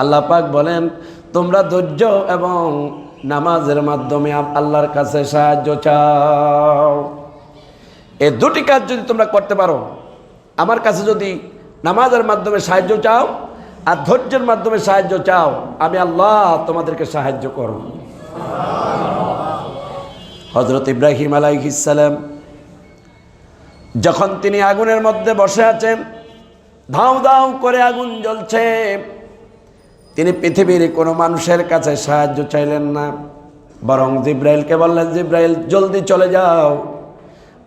আল্লাহ পাক বলেন, তোমরা ধৈর্য এবং নামাজের মাধ্যমে আল্লাহর কাছে সাহায্য চাও। এই দুটি কাজ যদি তোমরা করতে পারো, আমার কাছে যদি নামাজের মাধ্যমে সাহায্য চাও আর ধৈর্যের মাধ্যমে সাহায্য চাও, আমি আল্লাহ তোমাদেরকে সাহায্য করব। হজরত ইব্রাহিম আলাইহিস সালাম যখন তিনি আগুনের মধ্যে বসে আছেন, ধাউ ধাউ করে আগুন জ্বলছে। তিনি পৃথিবীর কোনো মানুষের কাছে সাহায্য চাইলেন না। বরং জিব্রাইলকে বললেন, জিব্রাইল, জলদি চলে যাও।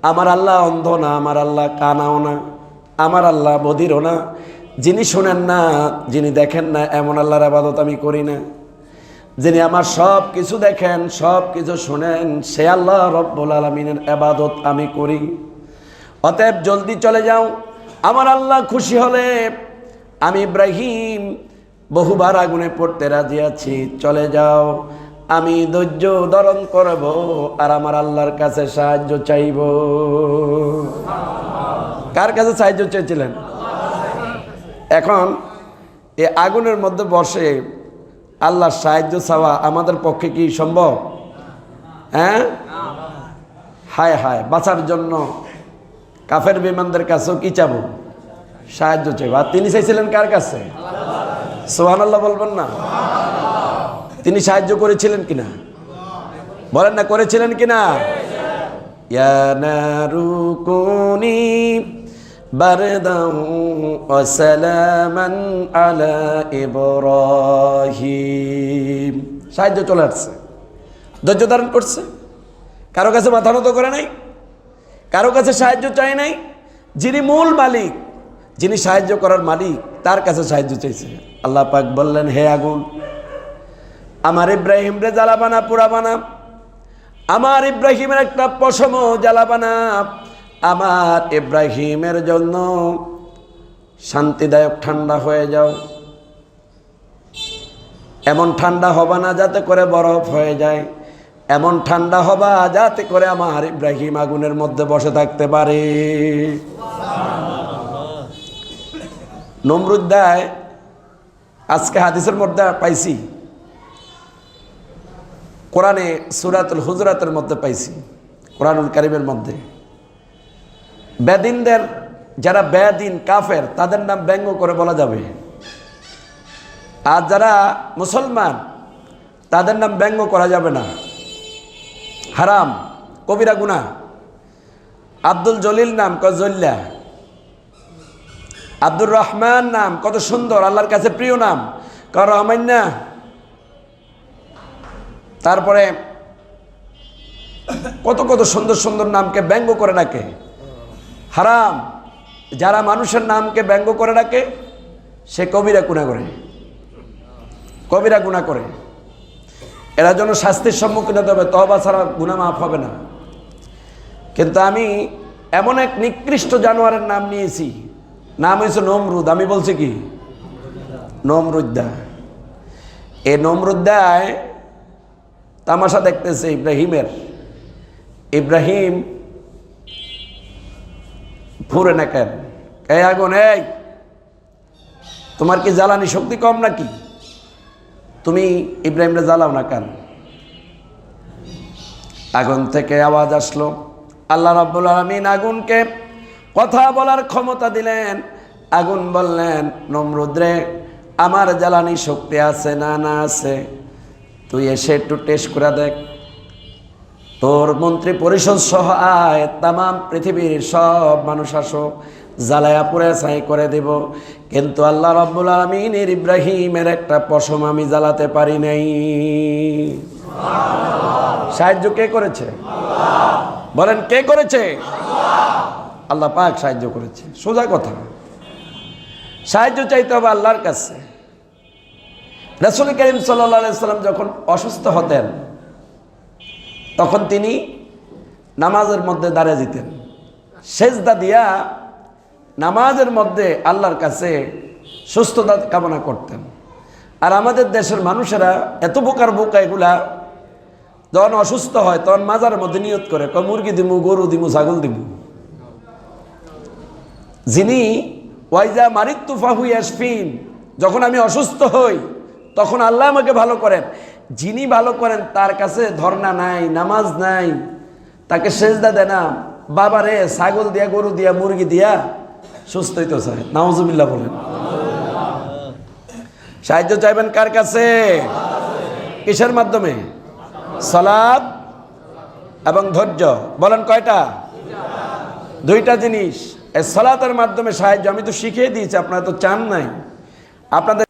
আমার আল্লাহ অন্ধ না, আমার আল্লাহ কানাও না, আমার আল্লাহ বধিরও না। যিনি শোনেন না, যিনি দেখেন না, এমন আল্লাহর আবাদত আমি করি না। যিনি আমার সব কিছু দেখেন সব কিছু শোনেন, সে আল্লাহ রব্বুল আলমিনের আবাদত আমি করি। অতএব জলদি চলে যাও। আমার আল্লাহ খুশি হলে আমি ইব্রাহিম বহুবার আগুনে পড়তে রাজি আছি। চলে যাও। আমি ধৈর্য ধারণ করব আর আমার আল্লাহর কাছে সাহায্য চাইব। কার কাছে সাহায্য চেয়েছিলেন? এখন এ আগুনের মধ্যে বসে আল্লাহর সাহায্য চাওয়া আমাদের পক্ষে কি সম্ভব? হ্যাঁ? হায় হায়, বাঁচার জন্য কাফের বিমানদের কাছেও কি চাবো? সাহায্য চাইব। আর তিনি চাইছিলেন কার কাছে? সোহান আল্লাহ বলবেন না। তিনি সাহায্য করেছিলেন কিনা? বলেন না, করেছিলেন কিনা? ইয়া নারু কুনি বারদাও ওয়া সালামান আলা সাহায্য চলে আসছে। ধৈর্য ধারণ করছে। কারও কাছে মাথা নত করে নাই? কারও কাছে সাহায্য চাই নাই, যিনি মূল মালিক, যিনি সাহায্য করার মালিক, তার কাছে সাহায্য চাইছে। আল্লাহ পাক বললেন, হে আগুন, আমার ইব্রাহিম রে জ্বালাবানা পুরাবানা আমার ইব্রাহিমের একটা পশম জ্বালাবানা। আমার ইব্রাহিমের জন্য শান্তিদায়ক ঠান্ডা হয়ে যাও। এমন ঠান্ডা হবা না যাতে করে বরফ হয়ে যায়। এমন ঠান্ডা হবা যাতে করে আমার ইব্রাহিম আগুনের মধ্যে বসে থাকতে পারে। নমরুদ্দায় আজকে হাদিসের মধ্যে পাইছি। কোরআনে সুরাতুল হুজরাতের মধ্যে পাইছি, কোরআনুল কারিমের মধ্যে। বেদিনদের যারা বেদিন, কাফের, তাদের নাম ব্যঙ্গ করে বলা যাবে। আর যারা মুসলমান, তাদের নাম ব্যঙ্গ করা যাবে না। হারাম, কবিরা গুনা আব্দুল জলিল নাম কজল্লা আব্দুর রহমান নাম, কত সুন্দর, আল্লাহর কাছে প্রিয় নাম। কর রহমান্না। তারপরে কত কত সুন্দর সুন্দর নামকে ব্যঙ্গ করে ডাকে হারাম, যারা মানুষের নামকে ব্যঙ্গ করে ডাকে সে কবিরা গুণা করে। কবিরা গুণা করে। এরা যেন শাস্তির সম্মুখীন হতে হবে তবা ছাড়া গুণা মাফ হবে না। কিন্তু আমি এমন এক নিকৃষ্ট জানোয়ারের নাম নিয়েছি, নাম হয়েছে নমরুদ। আমি বলছি কি? নমরুদ্দা। এই নমরুদ্দায় তামাশা দেখতেছে ইব্রাহিমের। ইব্রাহিম ফুরে না কেন? এই আগুন, এই! তোমার কি জ্বালানি শক্তি কম নাকি? তুমি ইব্রাহিমরে জ্বালাও না কেন? আগুন থেকে আওয়াজ আসলো। আল্লাহ রাব্বুল আলমিন আগুনকে কথা বলার ক্ষমতা দিলেন। আগুন বললেন, নমরুদ্রে, আমার জ্বালানি শক্তি আছে না না আছে? তুই এসে একটু টেস্ট করে দেখ। তোর মন্ত্রী পরিষদ সহ আয় তাম পৃথিবীর সব মানুষ আসো। জ্বালায়া পুরে ছাই করে দেব। কিন্তু আল্লাহ রব্বুল আলমিনের ইব্রাহিমের একটা পশম আমি জ্বালাতে পারি নাই। সাহায্য কে করেছে? বলেন, কে করেছে? আল্লাহ পাক সাহায্য করেছে। সোজা কথা। সাহায্য চাইতে হবে আল্লাহর কাছে। রাসুল করিম সাল্লাম যখন অসুস্থ হতেন, তখন তিনি নামাজের মধ্যে দাঁড়িয়ে যেতেন। সেজদা দিয়া নামাজের মধ্যে আল্লাহর কাছে সুস্থতা কামনা করতেন। আর আমাদের দেশের মানুষেরা এত বোকার বোকা এগুলা, যখন অসুস্থ হয় তখন মাজার মধ্যে নিয়ত করে ক মুরগি দিমু, গরু দিমু, ছাগল দিমু। যিনি, ওয়াইজা মারিত্তু ফাহু ইয়াসফিন যখন আমি অসুস্থ হই, তখন আল্লাহ আমাকে ভালো করেন। যিনি ভালো করেন, তার কাছে ধর্ণা নাই, নামাজ নাই, তাকে সেজদা দেয় না। বাবা রে ছাগল দিয়া, গরু দিয়া, মুরগি দিয়া সুস্থ হইতে চায়। নাওজুবিল্লাহ বলেন। সাহায্য চাইবেন কার কাছে? কিসের মাধ্যমে? সালাদ এবং ধৈর্য। বলেন কয়টা? দুইটা জিনিস। এই সালাতের মাধ্যমে সাহায্য আমি তো শিখিয়ে দিয়েছি, আপনারা তো চান নাই। আপনাদের